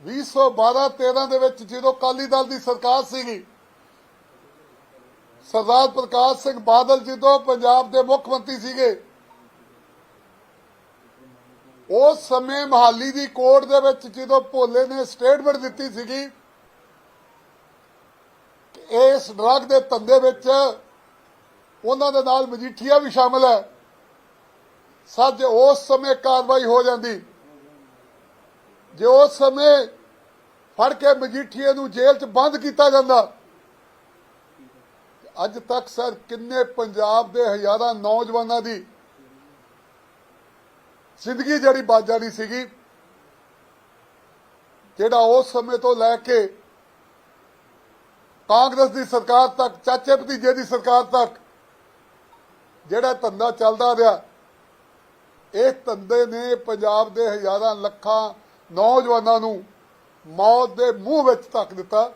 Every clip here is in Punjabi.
2012 13 ਦੇ ਵਿੱਚ ਜਦੋਂ ਅਕਾਲੀ ਦਲ ਦੀ ਸਰਕਾਰ ਸੀਗੀ, ਸਰਦਾਰ ਪ੍ਰਕਾਸ਼ ਸਿੰਘ ਬਾਦਲ ਜਦੋਂ ਪੰਜਾਬ ਦੇ ਮੁੱਖ ਮੰਤਰੀ ਸੀਗੇ, ਉਸ ਸਮੇਂ ਮਹਾਲੀ ਦੀ ਕੋਰਟ ਦੇ ਵਿੱਚ ਜਦੋਂ ਭੋਲੇ ਨੇ ਸਟੇਟਮੈਂਟ ਦਿੱਤੀ ਸੀਗੀ ਇਸ ਡਰੱਗ ਦੇ ਧੰਦੇ ਵਿੱਚ ਉਹਨਾਂ ਦੇ ਨਾਲ ਮਜੀਠੀਆ ਵੀ ਸ਼ਾਮਲ ਹੈ ਸੱਜ ਉਸ ਸਮੇਂ ਕਾਰਵਾਈ ਹੋ ਜਾਂਦੀ। ਜੇ ਉਸ ਸਮੇਂ ਫੜ ਕੇ ਮਜੀਠੀਏ ਨੂੰ ਜੇਲ੍ਹ 'ਚ ਬੰਦ ਕੀਤਾ ਜਾਂਦਾ, ਅੱਜ ਤੱਕ ਸਰ ਕਿੰਨੇ ਪੰਜਾਬ ਦੇ ਹਜ਼ਾਰਾਂ ਨੌਜਵਾਨਾਂ ਦੀ ਜ਼ਿੰਦਗੀ ਜਿਹੜੀ ਬਚ ਜਾਣੀ ਸੀਗੀ, ਜਿਹੜਾ ਉਸ ਸਮੇਂ ਤੋਂ ਲੈ ਕੇ ਕਾਂਗਰਸ ਦੀ ਸਰਕਾਰ ਤੱਕ, ਚਾਚੇ ਭਤੀਜੇ ਦੀ ਸਰਕਾਰ ਤੱਕ ਜਿਹੜਾ ਧੰਦਾ ਚੱਲਦਾ ਰਿਹਾ, ਇਹ ਧੰਦੇ ਨੇ ਪੰਜਾਬ ਦੇ ਹਜ਼ਾਰਾਂ ਲੱਖਾਂ ਨੌਜਵਾਨਾਂ ਨੂੰ ਮੌਤ ਦੇ ਮੂੰਹ ਵਿੱਚ ਧੱਕ ਦਿੱਤਾ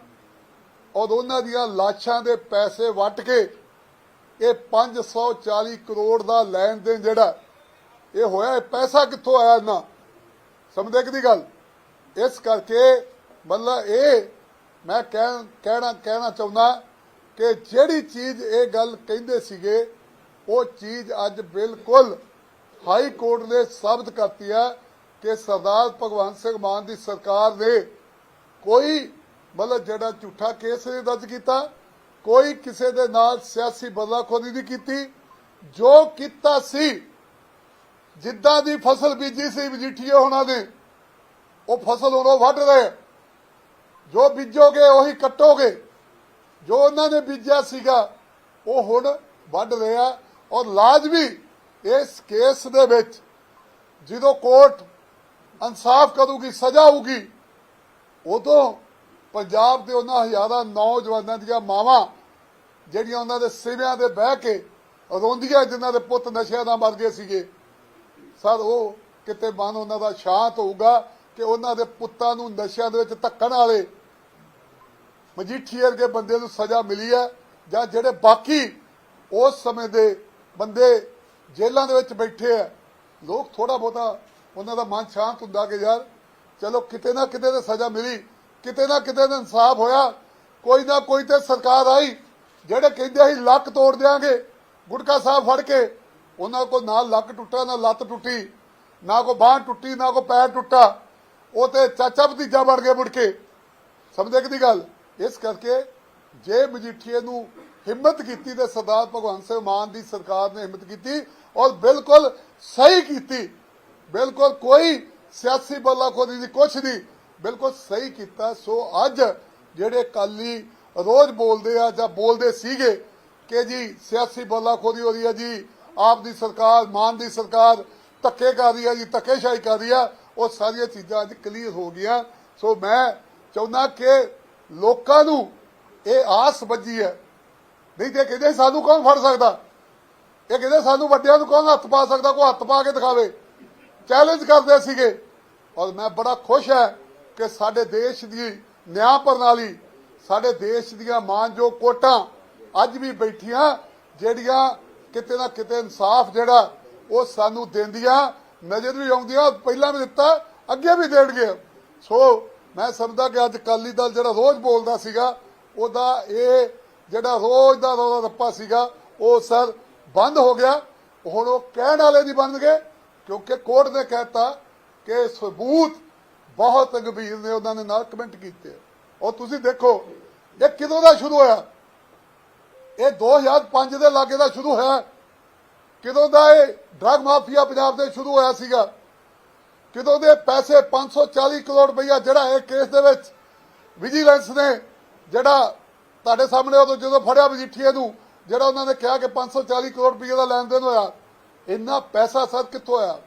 ਔਰ ਉਹਨਾਂ ਦੀਆਂ ਲਾਸ਼ਾਂ ਦੇ ਪੈਸੇ ਵੱਟ ਕੇ ਇਹ 540 ਕਰੋੜ ਦਾ ਲੈਣ ਦੇਣ ਜਿਹੜਾ, ਇਹ ਹੋਇਆ, ਇਹ ਪੈਸਾ ਕਿੱਥੋਂ ਆਇਆ ਨਾ ਸਮਝਦੇ ਕਿ ਦੀ ਗੱਲ? ਇਸ ਕਰਕੇ ਮਤਲਬ ਇਹ ਮੈਂ ਕਹਿ ਕਹਿਣਾ ਕਹਿਣਾ ਚਾਹੁੰਦਾ ਕਿ ਜਿਹੜੀ ਚੀਜ਼ ਇਹ ਗੱਲ ਕਹਿੰਦੇ ਸੀਗੇ, ਉਹ ਚੀਜ਼ ਅੱਜ ਬਿਲਕੁਲ ਹਾਈ ਕੋਰਟ ਨੇ ਸਾਬਤ ਕਰਤੀ ਹੈ ਕਿ ਸਰਦਾਰ ਭਗਵੰਤ ਸਿੰਘ ਮਾਨ ਦੀ ਸਰਕਾਰ ਨੇ ਕੋਈ ਮਤਲਬ ਜਿਹੜਾ ਝੂਠਾ ਕੇਸ ਨਹੀਂ ਦਰਜ ਕੀਤਾ, ਕੋਈ ਕਿਸੇ ਦੇ ਨਾਲ ਸਿਆਸੀ ਬਦਲਾਖੋਰੀ ਨਹੀਂ ਕੀਤੀ, ਜੋ ਕੀਤਾ ਸੀ, ਜਿੱਦਾਂ ਦੀ ਫਸਲ ਬੀਜੀ ਸੀ ਮਜੀਠੀਏ ਹੋਣਾ ਨੇ, ਉਹ ਫਸਲ ਉਹਨੋਂ ਵੱਢ ਰਹੇ ਜੋ ਬੀਜੋਗੇ, ਉਹੀ ਕੱਟੋਗੇ। ਜੋ ਉਹਨਾਂ ਨੇ ਬੀਜਿਆ ਸੀਗਾ, ਉਹ ਹੁਣ ਵੱਢ ਰਿਹਾ ਔਰ ਲਾਜ਼ਮੀ ਇਸ ਕੇਸ ਦੇ ਵਿੱਚ ਜਦੋਂ ਕੋਰਟ ਇਨਸਾਫ ਕਰੂਗੀ, ਸਜ਼ਾ ਹੋਊਗੀ। ਉਦੋਂ ਪੰਜਾਬ ਦੇ ਉਹਨਾਂ ਹਜ਼ਾਰਾਂ ਨੌਜਵਾਨਾਂ ਦੀਆਂ ਮਾਵਾਂ, ਜਿਹੜੀਆਂ ਉਹਨਾਂ ਦੇ ਸਿਵਿਆਂ ਦੇ ਬਹਿ ਕੇ ਰੋਂਦੀਆਂ ਜਿਨ੍ਹਾਂ ਦੇ ਪੁੱਤ ਨਸ਼ਿਆਂ ਦਾ ਮਰ ਗਏ ਸੀਗੇ, ਸਰ ਉਹ ਕਿਤੇ ਮਨ ਉਹਨਾਂ ਦਾ ਸ਼ਾਂਤ ਹੋਊਗਾ ਕਿ ਉਹਨਾਂ ਦੇ ਪੁੱਤਾਂ ਨੂੰ ਨਸ਼ਿਆਂ ਦੇ ਵਿੱਚ ਧੱਕਣ ਵਾਲੇ ਮਜੀਠੀਏ ਵਰਗੇ ਬੰਦੇ ਨੂੰ ਸਜ਼ਾ ਮਿਲੀ ਹੈ, ਜਾਂ ਜਿਹੜੇ ਬਾਕੀ ਉਸ ਸਮੇਂ ਦੇ ਬੰਦੇ ਜੇਲ੍ਹਾਂ ਦੇ ਵਿੱਚ ਬੈਠੇ ਆ ਲੋਕ ਥੋੜਾ ਬਹੁਤਾ ਉਹਨਾਂ ਦਾ ਮਨ ਸ਼ਾਂਤ ਹੁੰਦਾ ਕਿ ਯਾਰ ਚਲੋ ਕਿਤੇ ਨਾ ਕਿਤੇ ਤੇ ਸਜ਼ਾ ਮਿਲੀ, ਕਿਤੇ ਨਾ ਕਿਤੇ ਤੇ ਇਨਸਾਫ ਹੋਇਆ। ਕੋਈ ਨਾ ਕੋਈ ਤੇ ਸਰਕਾਰ ਆਈ, ਜਿਹੜੇ ਕਹਿੰਦੇ ਅਸੀਂ ਲੱਕ ਤੋੜ ਦਿਆਂਗੇ, ਗੁਟਕਾ ਸਾਹਿਬ ਫੜ ਕੇ, ਉਹਨਾਂ ਕੋਲ ਨਾ ਲੱਕ ਟੁੱਟਾ, ਨਾ ਲੱਤ ਟੁੱਟੀ, ਨਾ ਕੋ ਬਾਹ ਟੁੱਟੀ, ਨਾ ਕੋ ਪੈਰ ਟੁੱਟਾ। ਉਹ ਤੇ ਚਾਚਾ ਭਤੀਜਾ ਬਣ ਗਏ ਮੁੜ ਕੇ। ਸਮਝੇ ਕਿ ਦੀ ਗੱਲ? ਇਸ ਕਰਕੇ ਜੇ ਮਜੀਠੀਏ ਨੂੰ ਹਿੰਮਤ ਕੀਤੀ ਤੇ ਸਰਦਾਰ ਭਗਵੰਤ ਸਿੰਘ ਮਾਨ ਦੀ ਸਰਕਾਰ ਨੇ ਹਿੰਮਤ ਕੀਤੀ ਔਰ ਬਿਲਕੁਲ ਸਹੀ ਕੀਤੀ ਬਿਲਕੁਲ ਕੋਈ ਸਿਆਸੀ ਬਲਾਖੋਰੀ ਦੀ ਕੁਛ ਨਹੀਂ। ਬਿਲਕੁਲ ਸਹੀ ਕੀਤਾ। ਸੋ ਅੱਜ ਜਿਹੜੇ ਕਾਲੀ ਰੋਜ਼ ਬੋਲਦੇ ਆ ਜਾਂ ਬੋਲਦੇ ਸੀਗੇ ਕਿ ਜੀ ਸਿਆਸੀ ਬਲਾਖੋਰੀ ਹੋ ਰਹੀ ਹੈ ਜੀ, ਆਪ ਦੀ ਸਰਕਾਰ, ਮਾਨ ਦੀ ਸਰਕਾਰ ਧੱਕੇ ਕਰ ਰਹੀ ਹੈ ਜੀ, ਧੱਕੇਸ਼ਾਹੀ ਕਰ ਰਹੀ ਆ, ਉਹ ਸਾਰੀਆਂ ਚੀਜ਼ਾਂ ਅੱਜ ਕਲੀਅਰ ਹੋ ਗਈਆਂ। ਸੋ ਮੈਂ ਚਾਹੁੰਦਾ ਕਿ ਲੋਕਾਂ ਨੂੰ ਇਹ ਆਸ ਬੱਜੀ ਹੈ। ਨਹੀਂ ਤੇ ਕਹਿੰਦੇ ਸਾਨੂੰ ਕੌਣ ਫੜ ਸਕਦਾ? ਇਹ ਕਹਿੰਦੇ ਸਾਨੂੰ ਵੱਡਿਆਂ ਨੂੰ ਕੌਣ ਹੱਥ ਪਾ ਸਕਦਾ? ਕੋਈ ਹੱਥ ਪਾ ਕੇ ਦਿਖਾਵੇ। ਚੈਲੰਜ ਕਰਦੇ ਸੀਗੇ। ਔਰ ਮੈਂ ਬੜਾ ਖੁਸ਼ ਹੈ ਕਿ ਸਾਡੇ ਦੇਸ਼ ਦੀ ਨਿਆਂ ਪ੍ਰਣਾਲੀ, ਸਾਡੇ ਦੇਸ਼ ਦੀਆਂ ਮਾਨਯੋਗ ਕੋਟਾਂ ਅੱਜ ਵੀ ਬੈਠੀਆਂ, ਜਿਹੜੀਆਂ ਕਿਤੇ ਨਾ ਕਿਤੇ ਇਨਸਾਫ ਜਿਹੜਾ ਉਹ ਸਾਨੂੰ ਦਿੰਦੀਆਂ, ਨਜ਼ਰ ਵੀ ਆਉਂਦੀਆਂ ਪਹਿਲਾਂ ਵੀ ਦਿੱਤਾ, ਅੱਗੇ ਵੀ ਦੇਣਗੇ ਸੋ ਮੈਂ ਸਮਝਦਾ ਕਿ ਅੱਜ ਅਕਾਲੀ ਦਲ ਜਿਹੜਾ ਰੋਜ਼ ਬੋਲਦਾ ਸੀਗਾ, ਉਹਦਾ ਇਹ ਜਿਹੜਾ ਰੋਜ਼ ਦਾ ਰੌਲਾ ਰੱਪਾ ਸੀਗਾ, ਉਹ ਸਰ ਬੰਦ ਹੋ ਗਿਆ। ਹੁਣ ਉਹ ਕਹਿਣ ਵਾਲੇ ਨਹੀਂ ਬਣ ਗਏ ਕਿਉਂਕਿ ਕੋਰਟ ਨੇ ਕਹਿਤਾ ਕਿ ਸਬੂਤ ਬਹੁਤ ਗੰਭੀਰ ਨੇ, ਉਹਨਾਂ ਨੇ ਨਾਲ ਕਮੈਂਟ ਕੀਤੇ। ਔਰ ਤੁਸੀਂ ਦੇਖੋ, ਇਹ ਕਿਦੋਂ ਦਾ ਸ਼ੁਰੂ ਹੋਇਆ? ਇਹ 2005 ਦੇ ਲਾਗੇ ਦਾ ਸ਼ੁਰੂ ਹੋਇਆ। ਕਿਦੋਂ ਦਾ ਇਹ ਡਰਗ ਮਾਫੀਆ ਪੰਜਾਬ ਦੇ ਸ਼ੁਰੂ ਹੋਇਆ ਸੀਗਾ? ਕਿਦੋਂ ਦੇ ਪੈਸੇ 540 ਕਰੋੜ ਰੁਪਈਆ ਜਿਹੜਾ ਇਹ ਕੇਸ ਦੇ ਵਿੱਚ ਵਿਜੀਲੈਂਸ ਨੇ, ਜਿਹੜਾ ਤੁਹਾਡੇ ਸਾਹਮਣੇ ਉਦੋਂ ਜਦੋਂ ਫੜਿਆ ਮਜੀਠੀਏ ਨੂੰ, ਜਿਹੜਾ ਉਹਨਾਂ ਨੇ ਕਿਹਾ ਕਿ 540 ਕਰੋੜ ਰੁਪਈਏ ਦਾ ਲੈਣ ਦੇਣ ਹੋਇਆ ਇੰਨਾ ਪੈਸਾ ਸਰ ਕਿੱਥੋਂ ਆਇਆ?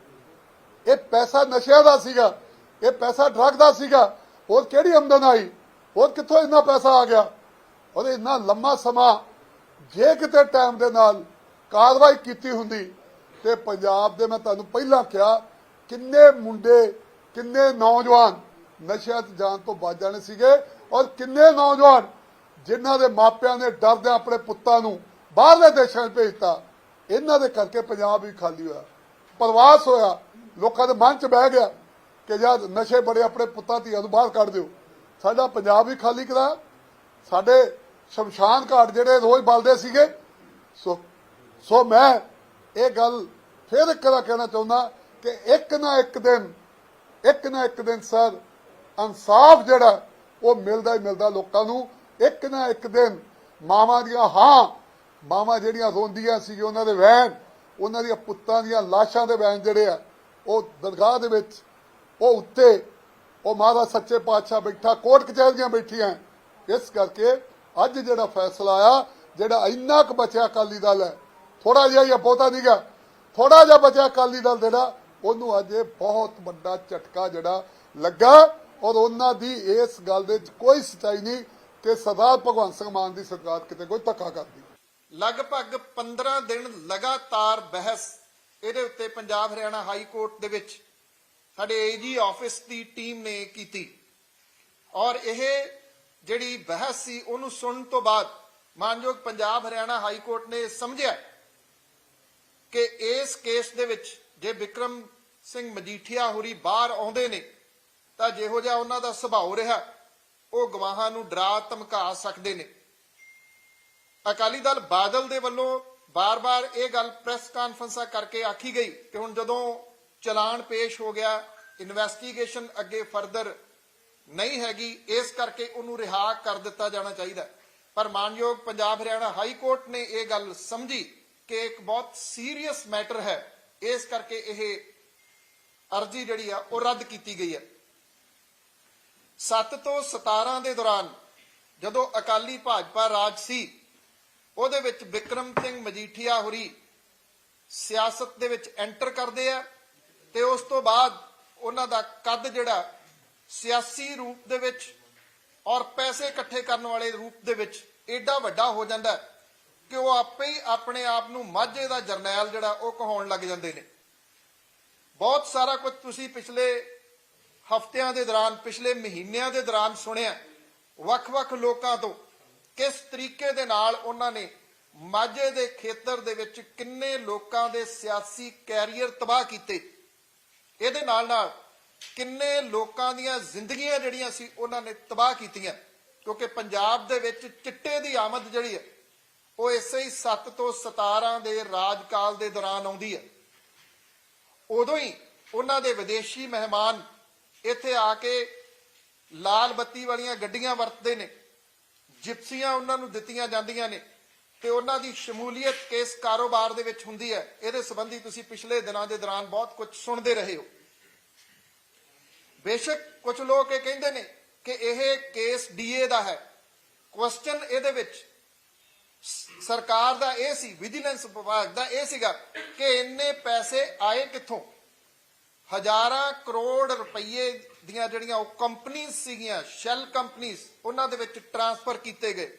ਇਹ ਪੈਸਾ ਨਸ਼ਿਆਂ ਦਾ ਸੀਗਾ, ਇਹ ਪੈਸਾ ਡਰਗ ਦਾ ਸੀਗਾ, ਹੋਰ ਕਿਹੜੀ ਆਮਦਨ ਆਈ? ਹੋਰ ਕਿੱਥੋਂ ਇੰਨਾ ਪੈਸਾ ਆ ਗਿਆ? ਔਰ ਇੰਨਾ ਲੰਮਾ ਸਮਾਂ ਜੇ ਕਿਤੇ ਟਾਈਮ ਦੇ ਨਾਲ ਕਾਰਵਾਈ ਕੀਤੀ ਹੁੰਦੀ, ਤੇ ਪੰਜਾਬ ਦੇ ਮੈਂ ਤੁਹਾਨੂੰ ਪਹਿਲਾਂ ਕਿਹਾ, ਕਿੰਨੇ ਮੁੰਡੇ, ਕਿੰਨੇ ਨੌਜਵਾਨ ਨਸ਼ਿਆਂ 'ਚ ਜਾਣ ਤੋਂ ਬਚ ਜਾਣੇ ਸੀਗੇ ਔਰ ਕਿੰਨੇ ਨੌਜਵਾਨ ਜਿਨ੍ਹਾਂ ਦੇ ਮਾਪਿਆਂ ਨੇ ਡਰਦੇ ਆਪਣੇ ਪੁੱਤਾਂ ਨੂੰ ਬਾਹਰਲੇ ਦੇਸ਼ਾਂ 'ਚ ਭੇਜਤਾ ਇਹਨਾਂ ਦੇ ਕਰਕੇ ਪੰਜਾਬ ਵੀ ਖਾਲੀ ਹੋਇਆ। ਪ੍ਰਵਾਸ ਹੋਇਆ। ਲੋਕਾਂ ਦੇ ਮਨ 'ਚ ਬਹਿ ਗਿਆ ਕਿ ਯਾਰ ਨਸ਼ੇ ਬੜੇ ਆਪਣੇ ਪੁੱਤਾਂ, ਧੀਆਂ ਨੂੰ ਬਾਹਰ ਕੱਢ ਦਿਓ। ਸਾਡਾ ਪੰਜਾਬ ਵੀ ਖਾਲੀ ਕਰਾ। ਸਾਡੇ ਸ਼ਮਸ਼ਾਨ ਘਾਟ ਜਿਹੜੇ ਰੋਜ਼ ਬਲਦੇ ਸੀਗੇ। ਸੋ ਸੋ ਮੈਂ ਇਹ ਗੱਲ ਫਿਰ ਇੱਕ ਵਾਰ ਕਹਿਣਾ ਚਾਹੁੰਦਾ ਕਿ ਇੱਕ ਨਾ ਇੱਕ ਦਿਨ, ਇੱਕ ਨਾ ਇੱਕ ਦਿਨ ਸਰ, ਇਨਸਾਫ ਜਿਹੜਾ, ਉਹ ਮਿਲਦਾ ਹੀ ਮਿਲਦਾ ਲੋਕਾਂ ਨੂੰ। ਇੱਕ ਨਾ ਇੱਕ ਦਿਨ ਮਾਵਾਂ ਦੀਆਂ ਹਾਂ ਮਾਵਾਂ ਜਿਹੜੀਆਂ ਰੋਂਦੀਆਂ ਸੀ ਉਹਨਾਂ ਦੇ ਵੈਨ ਉਹਨਾਂ ਦੀਆਂ ਪੁੱਤਾਂ ਦੀਆਂ ਲਾਸ਼ਾਂ ਦੇ ਵੈਨ ਜਿਹੜੇ ਆ, ਉਹ ਦਰਗਾਹ ਦੇ ਵਿੱਚ, ਉਹ ਉੱਤੇ, ਉਹ ਮਹਾਰਾਜ ਸੱਚੇ ਪਾਤਸ਼ਾਹ ਬੈਠਾ, ਕੋਟ ਕਚਹਿਰੀਆਂ ਬੈਠੀਆਂ। ਇਸ ਕਰਕੇ ਅੱਜ ਜਿਹੜਾ ਫੈਸਲਾ ਆਇਆ ਜਿਹੜਾ ਇੰਨਾ ਕੁ ਬਚਿਆ ਅਕਾਲੀ ਦਲ ਹੈ ਥੋੜਾ ਜਿਹਾ ਜਾਂ ਬਹੁਤਾ ਨਹੀਂਗਾ ਥੋੜਾ ਜਿਹਾ ਬਚਿਆ ਅਕਾਲੀ ਦਲ ਜਿਹੜਾ, ਉਹਨੂੰ ਅੱਜ ਇਹ ਬਹੁਤ ਵੱਡਾ ਝਟਕਾ ਜਿਹੜਾ ਲੱਗਾ ਔਰ ਉਹਨਾਂ ਦੀ ਇਸ ਗੱਲ ਦੇ ਵਿੱਚ ਕੋਈ ਸਚਾਈ ਨਹੀਂ ਕਿ ਸਰਦਾਰ ਭਗਵੰਤ ਸਿੰਘ ਮਾਨ ਦੀ ਸਰਕਾਰ ਕਿਤੇ ਕੋਈ ਧੱਕਾ ਕਰਦੀ। ਲਗਭਗ 15 ਦਿਨ ਲਗਾਤਾਰ ਬਹਿਸ ਇਹਦੇ ਉੱਤੇ ਪੰਜਾਬ ਹਰਿਆਣਾ ਹਾਈ ਕੋਰਟ ਦੇ ਵਿੱਚ ਸਾਡੇ ਏਜੀ ਆਫਿਸ ਦੀ ਟੀਮ ਨੇ ਕੀਤੀ। ਔਰ ਇਹ ਜਿਹੜੀ ਬਹਿਸ ਸੀ ਉਹਨੂੰ ਸੁਣਨ ਤੋਂ ਬਾਅਦ ਮਾਨਯੋਗ ਪੰਜਾਬ ਹਰਿਆਣਾ ਹਾਈ ਕੋਰਟ ਨੇ ਸਮਝਿਆ ਕਿ ਇਸ ਕੇਸ ਦੇ ਵਿੱਚ ਜੇ ਵਿਕਰਮ ਸਿੰਘ ਮਜੀਠੀਆ ਹੋਰੀ ਬਾਹਰ ਆਉਂਦੇ ਨੇ, ਤਾਂ ਜਿਹੋ ਜਿਹਾ ਉਹਨਾਂ ਦਾ ਸੁਭਾਅ ਰਿਹਾ, ਉਹ ਗਵਾਹਾਂ ਨੂੰ ਡਰਾ ਧਮਕਾ ਸਕਦੇ ਨੇ। ਅਕਾਲੀ ਦਲ ਬਾਦਲ ਦੇ ਵੱਲੋਂ ਬਾਰ-ਬਾਰ ਇਹ ਗੱਲ ਪ੍ਰੈਸ ਕਾਨਫਰੰਸਾਂ ਕਰਕੇ ਆਖੀ ਗਈ ਕਿ ਹੁਣ ਜਦੋਂ ਚਲਾਨ ਪੇਸ਼ ਹੋ ਗਿਆ ਇਨਵੈਸਟੀਗੇਸ਼ਨ ਅੱਗੇ ਫਰਦਰ ਨਹੀਂ ਹੈਗੀ, ਇਸ ਕਰਕੇ ਉਹਨੂੰ ਰਿਹਾ ਕਰ ਦਿੱਤਾ ਜਾਣਾ ਚਾਹੀਦਾ ਪਰ ਮਾਨਯੋਗ ਪੰਜਾਬ ਹਰਿਆਣਾ ਹਾਈ ਕੋਰਟ ਨੇ ਇਹ ਗੱਲ ਸਮਝੀ ਕਿ ਇੱਕ ਬਹੁਤ ਸੀਰੀਅਸ ਮੈਟਰ ਹੈ। ਇਸ ਕਰਕੇ ਇਹ ਅਰਜ਼ੀ ਜਿਹੜੀ ਆ, ਉਹ ਰੱਦ ਕੀਤੀ ਗਈ ਹੈ। 7 ਤੋਂ 17 ਦੇ ਦੌਰਾਨ ਜਦੋਂ ਅਕਾਲੀ ਭਾਜਪਾ ਰਾਜ ਸੀ ਉਹਦੇ ਵਿੱਚ ਵਿਕਰਮ ਸਿੰਘ ਮਜੀਠੀਆ ਹੋਰੀ ਸਿਆਸਤ ਦੇ ਵਿੱਚ ਐਂਟਰ ਕਰਦੇ ਆ ਤੇ ਉਸ ਤੋਂ ਬਾਅਦ ਉਹਨਾਂ ਦਾ ਕੱਦ ਜਿਹੜਾ ਸਿਆਸੀ ਰੂਪ ਦੇ ਵਿੱਚ ਔਰ ਪੈਸੇ ਇਕੱਠੇ ਕਰਨ ਵਾਲੇ ਰੂਪ ਦੇ ਵਿੱਚ ਏਡਾ ਵੱਡਾ ਹੋ ਜਾਂਦਾ ਕਿ ਉਹ ਆਪੇ ਹੀ ਆਪਣੇ ਆਪ ਨੂੰ ਮਾਝੇ ਦਾ ਜਰਨੈਲ ਜਿਹੜਾ ਉਹ ਕਹਾਉਣ ਲੱਗ ਜਾਂਦੇ ਨੇ। ਬਹੁਤ ਸਾਰਾ ਕੁਝ ਤੁਸੀਂ ਪਿਛਲੇ ਹਫ਼ਤਿਆਂ ਦੇ ਦੌਰਾਨ, ਪਿਛਲੇ ਮਹੀਨਿਆਂ ਦੇ ਦੌਰਾਨ ਸੁਣਿਆ। ਵੱਖ-ਵੱਖ ਲੋਕਾਂ ਤੋਂ ਕਿਸ ਤਰੀਕੇ ਦੇ ਨਾਲ ਉਹਨਾਂ ਨੇ ਮਾਝੇ ਦੇ ਖੇਤਰ ਦੇ ਵਿੱਚ ਕਿੰਨੇ ਲੋਕਾਂ ਦੇ ਸਿਆਸੀ ਕੈਰੀਅਰ ਤਬਾਹ ਕੀਤੇ? ਇਹਦੇ ਨਾਲ ਨਾਲ ਕਿੰਨੇ ਲੋਕਾਂ ਦੀਆਂ ਜ਼ਿੰਦਗੀਆਂ ਜਿਹੜੀਆਂ ਸੀ ਉਹਨਾਂ ਨੇ ਤਬਾਹ ਕੀਤੀਆਂ? ਕਿਉਂਕਿ ਪੰਜਾਬ ਦੇ ਵਿੱਚ ਚਿੱਟੇ ਦੀ ਆਮਦ ਜਿਹੜੀ ਹੈ, ਉਹ ਇਸੇ ਹੀ 7 ਤੋਂ 17 ਦੇ ਰਾਜਕਾਲ ਦੇ ਦੌਰਾਨ ਆਉਂਦੀ ਹੈ। ਉਦੋਂ ਹੀ ਉਹਨਾਂ ਦੇ ਵਿਦੇਸ਼ੀ ਮਹਿਮਾਨ ਇੱਥੇ ਆ ਕੇ ਲਾਲ ਬੱਤੀ ਵਾਲੀਆਂ ਗੱਡੀਆਂ ਵਰਤਦੇ ਨੇ। ਜਿਪਸੀਆਂ ਉਹਨਾਂ ਨੂੰ ਦਿੱਤੀਆਂ ਜਾਂਦੀਆਂ ਨੇ ਤੇ ਉਹਨਾਂ ਦੀ ਸ਼ਮੂਲੀਅਤ ਕਿਸ ਕਾਰੋਬਾਰ ਦੇ ਵਿੱਚ ਹੁੰਦੀ ਹੈ। ਇਹਦੇ ਸੰਬੰਧੀ ਤੁਸੀਂ ਪਿਛਲੇ ਦਿਨਾਂ ਦੇ ਦੌਰਾਨ ਬਹੁਤ ਕੁਝ ਸੁਣਦੇ ਰਹੇ ਹੋ। ਬੇਸ਼ੱਕ ਕੁਝ ਲੋਕ ਇਹ ਕਹਿੰਦੇ ਨੇ ਕਿ ਇਹ ਕੇਸ ਡੀਏ ਦਾ ਹੈ। ਕੁਐਸਚਨ ਇਹਦੇ ਵਿੱਚ ਸਰਕਾਰ ਦਾ ਇਹ ਸੀ, ਵਿਜੀਲੈਂਸ ਵਿਭਾਗ ਦਾ ਇਹ ਸੀਗਾ ਕਿ ਇੰਨੇ ਪੈਸੇ ਆਏ ਕਿੱਥੋਂ? ਹਜ਼ਾਰਾਂ ਕਰੋੜ ਰੁਪਏ ਦੀਆਂ ਜਿਹੜੀਆਂ ਉਹ ਕੰਪਨੀਆਂ ਸੀਗੀਆਂ ਸ਼ੈਲ ਕੰਪਨੀਆਂ ਉਹਨਾਂ ਦੇ ਵਿੱਚ ਟਰਾਂਸਫਰ ਕੀਤੇ ਗਏ।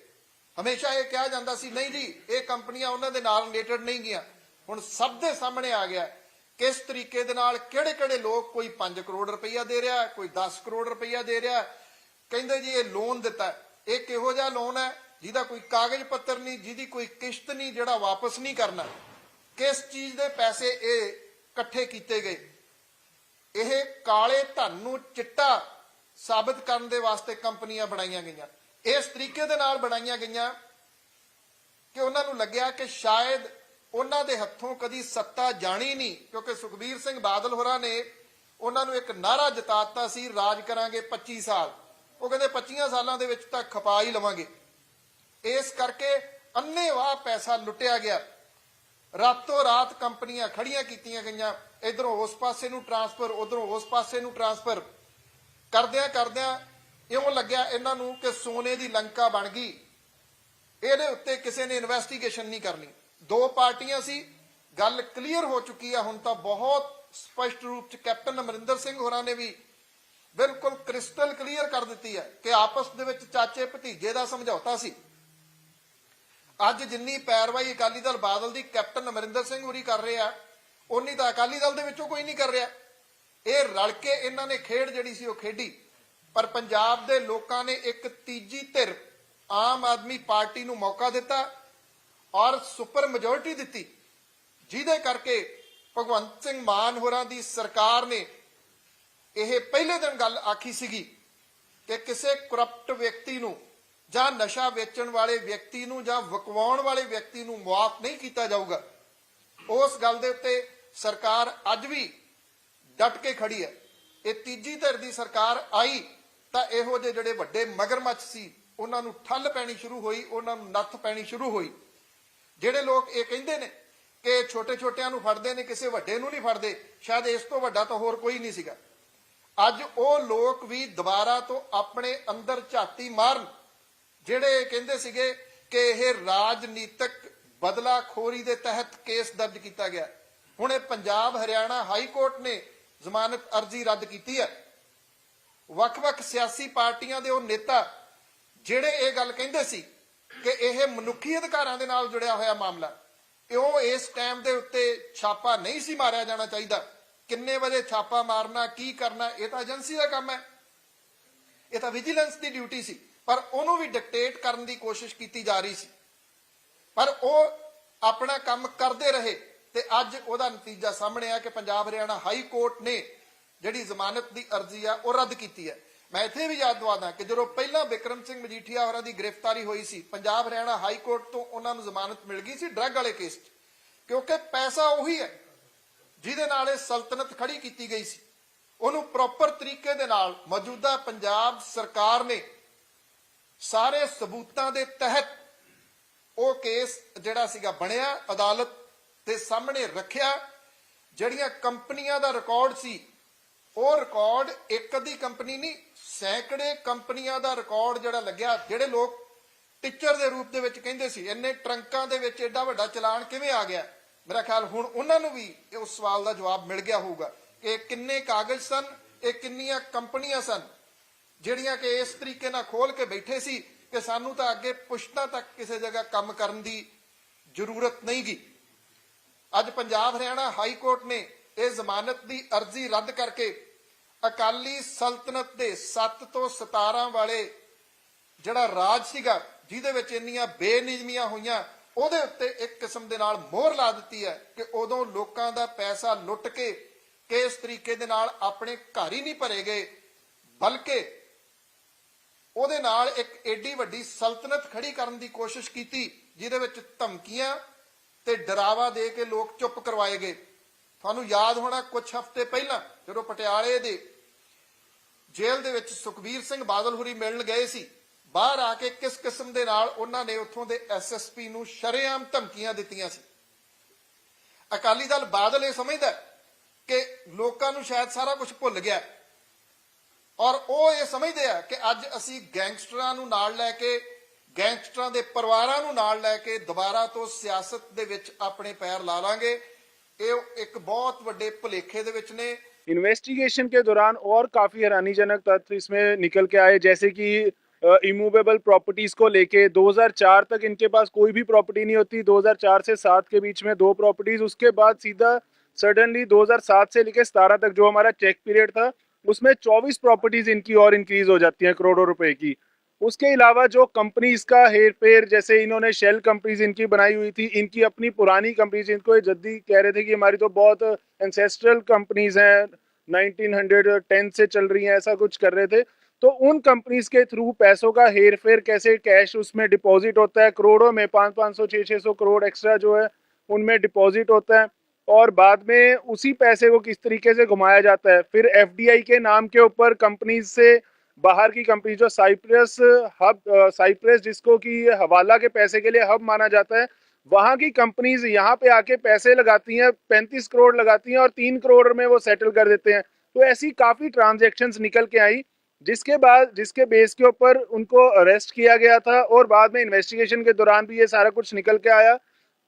ਹਮੇਸ਼ਾ ਇਹ ਕਿਹਾ ਜਾਂਦਾ ਸੀ, ਨਹੀਂ ਜੀ, ਇਹ ਕੰਪਨੀਆਂ ਉਹਨਾਂ ਦੇ ਨਾਲ ਰਿਲੇਟਡ ਨਹੀਂ ਗਈਆਂ। ਹੁਣ ਸਭ ਦੇ ਸਾਹਮਣੇ ਆ ਗਿਆ ਕਿਸ ਤਰੀਕੇ ਦੇ ਨਾਲ ਕਿਹੜੇ ਕਿਹੜੇ ਲੋਕ ਕੋਈ 5 ਕਰੋੜ ਰੁਪਈਆ ਦੇ ਰਿਹਾ ਕੋਈ 10 ਕਰੋੜ ਰੁਪਈਆ ਦੇ ਰਿਹਾ ਕਹਿੰਦੇ ਜੀ, ਇਹ ਲੋਨ ਦਿੱਤਾ ਇਹ ਕਿਹੋ ਜਿਹਾ ਲੋਨ ਹੈ? ਜਿਹਦਾ ਕੋਈ ਕਾਗਜ਼ ਪੱਤਰ ਨਹੀਂ, ਜਿਹਦੀ ਕੋਈ ਕਿਸ਼ਤ ਨਹੀਂ, ਜਿਹੜਾ ਵਾਪਸ ਨਹੀਂ ਕਰਨਾ। ਕਿਸ ਚੀਜ਼ ਦੇ ਪੈਸੇ ਇਹ ਇਕੱਠੇ ਕੀਤੇ ਗਏ? ਇਹ ਕਾਲੇ ਧਨ ਨੂੰ ਚਿੱਟਾ ਸਾਬਤ ਕਰਨ ਦੇ ਵਾਸਤੇ ਕੰਪਨੀਆਂ ਬਣਾਈਆਂ ਗਈਆਂ। ਇਸ ਤਰੀਕੇ ਦੇ ਨਾਲ ਬਣਾਈਆਂ ਗਈਆਂ ਕਿ ਉਹਨਾਂ ਨੂੰ ਲੱਗਿਆ ਕਿ ਸ਼ਾਇਦ ਉਹਨਾਂ ਦੇ ਹੱਥੋਂ ਕਦੀ ਸੱਤਾ ਜਾਣੀ ਨਹੀਂ, ਕਿਉਂਕਿ ਸੁਖਬੀਰ ਸਿੰਘ ਬਾਦਲ ਹੋਰਾਂ ਨੇ ਉਹਨਾਂ ਨੂੰ ਇੱਕ ਨਾਰਾ ਦਿੱਤਾ ਸੀ, ਰਾਜ ਕਰਾਂਗੇ 25 ਸਾਲ। ਉਹ ਕਹਿੰਦੇ 25 ਸਾਲਾਂ ਦੇ ਵਿੱਚ ਤਾਂ ਖਪਾ ਹੀ ਲਵਾਂਗੇ। ਇਸ ਕਰਕੇ ਅੰਨੇਵਾਹ ਪੈਸਾ ਲੁੱਟਿਆ ਗਿਆ। ਰਾਤੋਂ ਰਾਤ ਕੰਪਨੀਆਂ ਖੜੀਆਂ ਕੀਤੀਆਂ ਗਈਆਂ। ਇਧਰੋਂ ਉਸ ਪਾਸੇ ਨੂੰ ਟਰਾਂਸਫਰ ਉਧਰੋਂ ਉਸ ਪਾਸੇ ਨੂੰ ਟਰਾਂਸਫਰ ਕਰਦਿਆਂ ਕਰਦਿਆਂ ਇਉਂ ਲੱਗਿਆ ਇਹਨਾਂ ਨੂੰ ਕਿ ਸੋਨੇ ਦੀ ਲੰਕਾ ਬਣ ਗਈ। ਇਹਦੇ ਉੱਤੇ ਕਿਸੇ ਨੇ ਇਨਵੈਸਟੀਗੇਸ਼ਨ ਨਹੀਂ ਕਰਨੀ। ਦੋ ਪਾਰਟੀਆਂ ਸੀ। ਗੱਲ ਕਲੀਅਰ ਹੋ ਚੁੱਕੀ ਆ। ਹੁਣ ਤਾਂ ਬਹੁਤ ਸਪਸ਼ਟ ਰੂਪ ਚ ਕੈਪਟਨ ਅਮਰਿੰਦਰ ਸਿੰਘ ਹੋਰਾਂ ਨੇ ਵੀ ਬਿਲਕੁਲ ਕ੍ਰਿਸਟਲ ਕਲੀਅਰ ਕਰ ਦਿੱਤੀ ਹੈ ਕਿ ਆਪਸ ਦੇ ਵਿੱਚ ਚਾਚੇ ਭਤੀਜੇ ਦਾ ਸਮਝੌਤਾ ਸੀ। ਅੱਜ ਜਿੰਨੀ ਪੈਰਵਾਈ ਅਕਾਲੀ ਦਲ ਬਾਦਲ ਦੀ ਕੈਪਟਨ ਅਮਰਿੰਦਰ ਸਿੰਘ ਹੋਰੀ ਕਰ ਰਹੇ ਆ ਉਨੀ ਤਾਂ ਅਕਾਲੀ ਦਲ ਦੇ ਵਿੱਚੋਂ ਕੋਈ ਨਹੀਂ ਕਰ ਰਿਹਾ। ਇਹ ਰਲ ਕੇ ਇਹਨਾਂ ਨੇ ਖੇਡ ਜਿਹੜੀ ਸੀ ਉਹ ਖੇਡੀ। ਪਰ ਪੰਜਾਬ ਦੇ ਲੋਕਾਂ ਨੇ ਇੱਕ ਤੀਜੀ ਧਿਰ ਆਮ ਆਦਮੀ ਪਾਰਟੀ ਨੂੰ ਮੌਕਾ ਦਿੱਤਾ ਔਰ ਸੁਪਰ ਮੈਜੋਰਿਟੀ ਦਿੱਤੀ। ਜਿਹਦੇ ਕਰਕੇ ਭਗਵੰਤ ਸਿੰਘ ਮਾਨ ਹੋਰਾਂ ਦੀ ਸਰਕਾਰ ਨੇ ਇਹ ਪਹਿਲੇ ਦਿਨ ਗੱਲ ਆਖੀ ਸੀਗੀ ਕਿ ਕਿਸੇ ਕਰਪਟ ਵਿਅਕਤੀ ਨੂੰ ਜਾਂ ਨਸ਼ਾ ਵੇਚਣ ਵਾਲੇ ਵਿਅਕਤੀ ਨੂੰ ਜਾਂ ਵਕਵਾਉਣ ਵਾਲੇ ਵਿਅਕਤੀ ਨੂੰ ਮੁਆਫ ਨਹੀਂ ਕੀਤਾ ਜਾਊਗਾ। ਉਸ ਗੱਲ ਦੇ ਉੱਤੇ ਸਰਕਾਰ ਅੱਜ ਵੀ ਡਟ ਕੇ ਖੜੀ ਹੈ। ਇਹ ਤੀਜੀ ਧਿਰ ਦੀ ਸਰਕਾਰ ਆਈ ਤਾਂ ਇਹੋ ਜਿਹੇ ਜਿਹੜੇ ਵੱਡੇ ਮਗਰਮੱਛ ਸੀ, ਉਹਨਾਂ ਨੂੰ ਠੱਲ ਪੈਣੀ ਸ਼ੁਰੂ ਹੋਈ, ਉਹਨਾਂ ਨੂੰ ਨੱਥ ਪੈਣੀ ਸ਼ੁਰੂ ਹੋਈ। ਜਿਹੜੇ ਲੋਕ ਇਹ ਕਹਿੰਦੇ ਨੇ ਕਿ ਛੋਟੇ ਛੋਟਿਆਂ ਨੂੰ ਫੜਦੇ ਨੇ, ਕਿਸੇ ਵੱਡੇ ਨੂੰ ਨਹੀਂ ਫੜਦੇ, ਸ਼ਾਇਦ ਇਸ ਤੋਂ ਵੱਡਾ ਤਾਂ ਹੋਰ ਕੋਈ ਨਹੀਂ ਸੀਗਾ। ਅੱਜ ਉਹ ਲੋਕ ਵੀ ਦੁਬਾਰਾ ਤੋਂ ਆਪਣੇ ਅੰਦਰ ਝਾਤੀ ਮਾਰਨ, ਜਿਹੜੇ ਕਹਿੰਦੇ ਸੀਗੇ ਕਿ ਇਹ ਰਾਜਨੀਤਿਕ ਬਦਲਾਖੋਰੀ ਦੇ ਤਹਿਤ ਕੇਸ ਦਰਜ ਕੀਤਾ ਗਿਆ। ਹੁਣ ਇਹ ਪੰਜਾਬ, ਹਰਿਆਣਾ ਹਾਈ ਕੋਰਟ ਨੇ ਜ਼ਮਾਨਤ ਅਰਜ਼ੀ ਰੱਦ ਕੀਤੀ ਹੈ। ਵੱਖ-ਵੱਖ ਸਿਆਸੀ ਪਾਰਟੀਆਂ ਦੇ ਉਹ ਨੇਤਾ ਜਿਹੜੇ ਇਹ ਗੱਲ ਕਹਿੰਦੇ ਸੀ ਕਿ ਇਹ ਮਨੁੱਖੀ ਅਧਿਕਾਰਾਂ ਦੇ ਨਾਲ ਜੁੜਿਆ ਹੋਇਆ ਮਾਮਲਾ, ਇਉਂ ਇਸ ਟਾਈਮ ਦੇ ਉੱਤੇ ਛਾਪਾ ਨਹੀਂ ਸੀ ਮਾਰਿਆ ਜਾਣਾ ਚਾਹੀਦਾ। ਕਿੰਨੇ ਵਜੇ ਛਾਪਾ ਮਾਰਨਾ, ਕੀ ਕਰਨਾ, ਇਹ ਤਾਂ ਏਜੰਸੀ ਦਾ ਕੰਮ ਹੈ। ਇਹ ਤਾਂ ਵਿਜੀਲੈਂਸ ਦੀ ਡਿਊਟੀ ਸੀ, ਪਰ ਉਹਨੂੰ ਵੀ ਡਿਕਟੇਟ ਕਰਨ ਦੀ ਕੋਸ਼ਿਸ਼ ਕੀਤੀ ਜਾ ਰਹੀ ਸੀ। ਪਰ ਉਹ ਆਪਣਾ ਕੰਮ ਕਰਦੇ ਰਹੇ। ਤੇ ਅੱਜ ਉਹਦਾ ਨਤੀਜਾ ਸਾਹਮਣੇ ਆ ਕਿ ਪੰਜਾਬ ਹਰਿਆਣਾ ਹਾਈ ਕੋਰਟ ਨੇ ਜਿਹੜੀ ਜ਼ਮਾਨਤ ਦੀ ਅਰਜ਼ੀ ਆ, ਉਹ ਰੱਦ ਕੀਤੀ ਹੈ। ਮੈਂ ਇੱਥੇ ਵੀ ਯਾਦ ਦਵਾਦਾ ਕਿ ਜਦੋਂ ਪਹਿਲਾਂ ਵਿਕਰਮ ਸਿੰਘ ਮਜੀਠੀਆ ਹੋਰਾਂ ਦੀ ਗ੍ਰਿਫਤਾਰੀ ਹੋਈ ਸੀ, ਪੰਜਾਬ ਹਰਿਆਣਾ ਹਾਈ ਕੋਰਟ ਤੋਂ ਉਹਨਾਂ ਨੂੰ ਜ਼ਮਾਨਤ ਮਿਲ ਗਈ ਸੀ ਡਰੱਗ ਵਾਲੇ ਕੇਸ 'ਚ। ਕਿਉਂਕਿ ਪੈਸਾ ਉਹੀ ਹੈ ਜਿਹਦੇ ਨਾਲ ਇਹ ਸਲਤਨਤ ਖੜੀ ਕੀਤੀ ਗਈ ਸੀ। ਉਹਨੂੰ ਪ੍ਰੋਪਰ ਤਰੀਕੇ ਦੇ ਨਾਲ ਮੌਜੂਦਾ ਪੰਜਾਬ ਸਰਕਾਰ ਨੇ ਸਾਰੇ ਸਬੂਤਾਂ ਦੇ ਤਹਿਤ ਉਹ ਕੇਸ ਜਿਹੜਾ ਸੀਗਾ ਬਣਿਆ, ਅਦਾਲਤ ਦੇ ਸਾਹਮਣੇ ਰੱਖਿਆ, ਜਿਹੜੀਆਂ ਕੰਪਨੀਆਂ ਦਾ ਰਿਕਾਰਡ ਸੀ, ਉਹ ਰਿਕਾਰਡ ਇੱਕ ਅੱਧੀ ਕੰਪਨੀ ਨਹੀਂ, ਸੈਂਕੜੇ ਕੰਪਨੀਆਂ ਦਾ ਰਿਕਾਰਡ ਜਿਹੜਾ ਲੱਗਿਆ, ਜਿਹੜੇ ਲੋਕ ਟੀਚਰ ਦੇ ਰੂਪ ਦੇ ਵਿੱਚ ਕਹਿੰਦੇ ਸੀ, ਇੰਨੇ ਟਰੰਕਾਂ ਦੇ ਵਿੱਚ ਐਡਾ ਵੱਡਾ ਚਲਾਨ ਕਿਵੇਂ ਆ ਗਿਆ? ਮੇਰਾ ਖਿਆਲ ਹੁਣ ਉਹਨਾਂ ਨੂੰ ਵੀ ਉਸ ਸਵਾਲ ਦਾ ਜਵਾਬ ਮਿਲ ਗਿਆ ਹੋਊਗਾ। ਕਿ ਇਹ ਕਿੰਨੇ ਕਾਗਜ਼ ਸਨ, ਇਹ ਕਿੰਨੀਆਂ ਕੰਪਨੀਆਂ ਸਨ, ਜਿਹੜੀਆਂ ਕਿ ਇਸ ਤਰੀਕੇ ਨਾਲ ਖੋਲ ਕੇ ਬੈਠੇ ਸੀ ਕਿ ਸਾਨੂੰ ਤਾਂ ਅੱਗੇ ਪੁਸ਼ਤਾ ਤੱਕ ਕਿਸੇ ਜਗ੍ਹਾ ਕੰਮ ਕਰਨ ਦੀ ਜ਼ਰੂਰਤ ਨਹੀਂ ਗੀ। ਅੱਜ ਪੰਜਾਬ, ਹਰਿਆਣਾ ਹਾਈ ਕੋਰਟ ਨੇ ਇਹ ਜ਼ਮਾਨਤ ਦੀ ਅਰਜ਼ੀ ਰੱਦ ਕਰਕੇ ਅਕਾਲੀ ਸਲਤਨਤ ਦੇ 7 ਤੋਂ 17 ਵਾਲੇ ਜਿਹੜਾ ਰਾਜ ਸੀਗਾ, ਜਿਹਦੇ ਵਿੱਚ ਇੰਨੀਆਂ ਬੇਨਿਯਮੀਆਂ ਹੋਈਆਂ, ਉਹਦੇ ਉੱਤੇ ਇੱਕ ਕਿਸਮ ਦੇ ਨਾਲ ਮੋਹਰ ਲਾ ਦਿੱਤੀ ਹੈ ਕਿ ਉਦੋਂ ਲੋਕਾਂ ਦਾ ਪੈਸਾ ਲੁੱਟ ਕੇ ਕਿਸ ਤਰੀਕੇ ਦੇ ਨਾਲ ਆਪਣੇ ਘਰ ਹੀ ਨਹੀਂ ਭਰੇ ਗਏ, ਬਲਕਿ ਉਹਦੇ ਨਾਲ ਇੱਕ ਏਡੀ ਵੱਡੀ ਸਲਤਨਤ ਖੜੀ ਕਰਨ ਦੀ ਕੋਸ਼ਿਸ਼ ਕੀਤੀ, ਜਿਹਦੇ ਵਿੱਚ ਧਮਕੀਆਂ ਤੇ ਡਰਾਵਾ ਦੇ ਕੇ ਲੋਕ ਚੁੱਪ ਕਰਵਾਏ ਗਏ। ਤੁਹਾਨੂੰ ਯਾਦ ਹੋਣਾ ਕੁਝ ਹਫ਼ਤੇ ਪਹਿਲਾਂ ਜਦੋਂ ਪਟਿਆਲੇ ਦੇ ਜੇਲ੍ਹ ਦੇ ਵਿੱਚ ਸੁਖਬੀਰ ਸਿੰਘ ਬਾਦਲ ਹੁਰੀ ਮਿਲਣ ਗਏ ਸੀ, ਬਾਹਰ ਆ ਕੇ ਕਿਸ ਕਿਸਮ ਦੇ ਨਾਲ ਉਹਨਾਂ ਨੇ ਉੱਥੋਂ ਦੇ ਐਸਐਸਪੀ ਨੂੰ ਸ਼ਰੇਆਮ ਧਮਕੀਆਂ ਦਿੱਤੀਆਂ ਸੀ। ਅਕਾਲੀ ਦਲ ਬਾਦਲ ਇਹ ਸਮਝਦਾ ਕਿ ਲੋਕਾਂ ਨੂੰ ਸ਼ਾਇਦ ਸਾਰਾ ਕੁਝ ਭੁੱਲ ਗਿਆ ਔਰ ਉਹ ਇਹ ਸਮਝਦੇ ਆ ਕਿ ਅੱਜ ਅਸੀਂ ਗੈਂਗਸਟਰਾਂ ਨੂੰ ਨਾਲ ਲੈ ਕੇ ਗੈਂਗਸਟਰਾਂ ਦੇ ਪਰਿਵਾਰਾਂ ਨੂੰ ਨਾਲ ਲੈ ਕੇ ਦੁਬਾਰਾ ਤੋਂ ਸਿਆਸਤ ਦੇ ਵਿੱਚ ਆਪਣੇ ਪੈਰ ਲਾ ਲਾਂਗੇ ਇਹ ਇੱਕ ਬਹੁਤ ਵੱਡੇ ਭੁਲੇਖੇ ਦੇ ਵਿੱਚ ਨੇ इन्वेस्टिगेशन के दौरान और काफी हैरानीजनक तथ्य इसमें निकल के आए जैसे कि इमूवेबल प्रॉपर्टीज को लेके 2004 तक इनके पास कोई भी प्रॉपर्टी नहीं होती 2004 से 7 के बीच में दो प्रॉपर्टीज उसके बाद सीधा सडनली 2007 से लेके 17 तक जो हमारा चेक पीरियड था उसमें 24 प्रॉपर्टीज इनकी और इंक्रीज हो जाती हैं करोड़ों रुपए की उसके अलावा जो कंपनीज़ का हेर फेर जैसे इन्होंने शेल कंपनीज़ इनकी बनाई हुई थी, इनकी अपनी पुरानी कंपनीज़ इनको जद्दी कह रहे थे कि हमारी तो बहुत एंसेस्ट्रल कंपनीज़ हैं 1910 से चल रही हैं, ऐसा कुछ कर रहे थे। तो उन कंपनीज़ के थ्रू पैसों का हेर फेर कैसे कैश उसमें डिपॉजिट होता है? करोड़ों में, पाँच पाँच सौ छः छः सौ करोड़ एक्स्ट्रा जो है, उनमें डिपॉजिट होता है। और बाद में उसी पैसे को किस तरीके से घुमाया जाता है? फिर एफडीआई के नाम के ऊपर कंपनीज़ से बाहर की कंपनी जो साइप्रस हब साइप्रस जिसको कि हवाला के पैसे के लिए हब माना जाता है, वहाँ की कंपनीज़ यहाँ पे आके पैसे लगाती हैं, पैंतीस करोड़ लगाती हैं और तीन करोड़ में वो सेटल कर देते हैं। तो ऐसी काफ़ी ट्रांजैक्शंस निकल के आई, जिसके बाद, जिसके बेस के ऊपर उनको अरेस्ट किया गया था और बाद में इन्वेस्टिगेशन के दौरान भी ये सारा कुछ निकल के आया।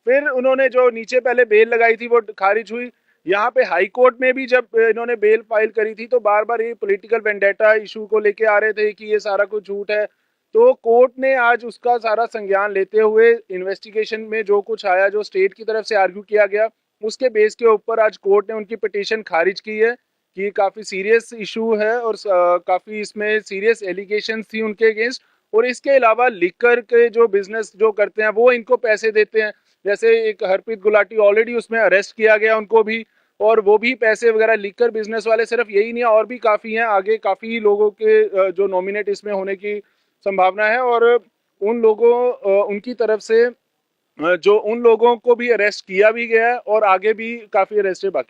फिर उन्होंने जो नीचे पहले बेल लगाई थी, वो खारिज हुई। यहाँ पे हाई कोर्ट में भी जब इन्होंने बेल फ़ाइल करी थी तो बार बार ये पॉलिटिकल वेंडेटा इशू को लेके आ रहे थे कि ये सारा कुछ झूठ है। तो कोर्ट ने आज उसका सारा संज्ञान लेते हुए इन्वेस्टिगेशन में जो कुछ आया, जो स्टेट की तरफ़ से आर्ग्यू किया गया, उसके बेस के ऊपर आज कोर्ट ने उनकी पिटिशन खारिज की है कि काफ़ी सीरियस इशू है और काफ़ी इसमें सीरियस एलिगेशन थी उनके अगेंस्ट और इसके अलावा लिकर के जो बिज़नेस जो करते हैं, वो इनको पैसे देते हैं। जैसे एक हरप्रीत गुलाटी ऑलरेडी उसमें अरेस्ट किया गया उनको भी, और वो भी पैसे वगैरह लिख कर बिज़नेस वाले सिर्फ़ यही नहीं, और भी काफ़ी हैं। आगे काफ़ी लोगों के जो नॉमिनेट इसमें होने की संभावना है, और उन लोगों उनकी तरफ़ से जो उन लोगों को भी अरेस्ट किया भी गया है, और आगे भी काफ़ी अरेस्ट बाकी।